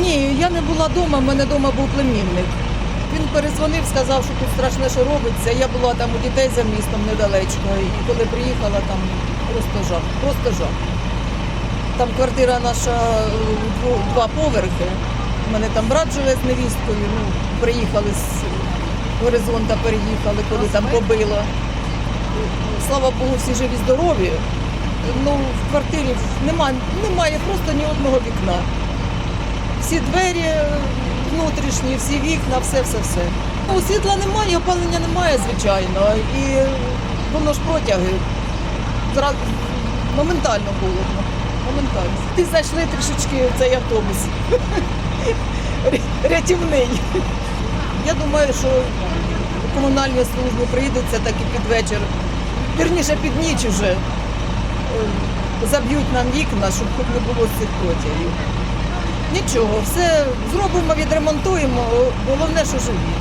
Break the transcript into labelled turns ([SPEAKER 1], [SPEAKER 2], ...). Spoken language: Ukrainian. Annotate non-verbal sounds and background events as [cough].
[SPEAKER 1] Ні, я не була вдома, в мене вдома був племінник. Він перезвонив, сказав, що тут страшне, що робиться. Я була там у дітей за містом недалечко. І коли приїхала, там просто жах, просто жах. Там квартира наша два поверхи. У мене там брат живе з невісткою. Ну, приїхали з горизонта, переїхали, коли там побило. Слава Богу, всі живі, здорові. Ну, в квартирі немає, немає просто ні одного вікна. Всі двері е, внутрішні, всі вікна, все, все, все. Ну, світла немає, опалення немає, звичайно. І воно ж протяги. Моментально холодно. Моментально. Ти зайшли трішечки цей автобус. [laughs] Рятівний. Я думаю, що комунальні служби прийдуться так і під вечір. Вірніше під ніч уже е, заб'ють нам вікна, щоб хоч не було цих протягів. Нічого, все зробимо, відремонтуємо. Головне, що живі.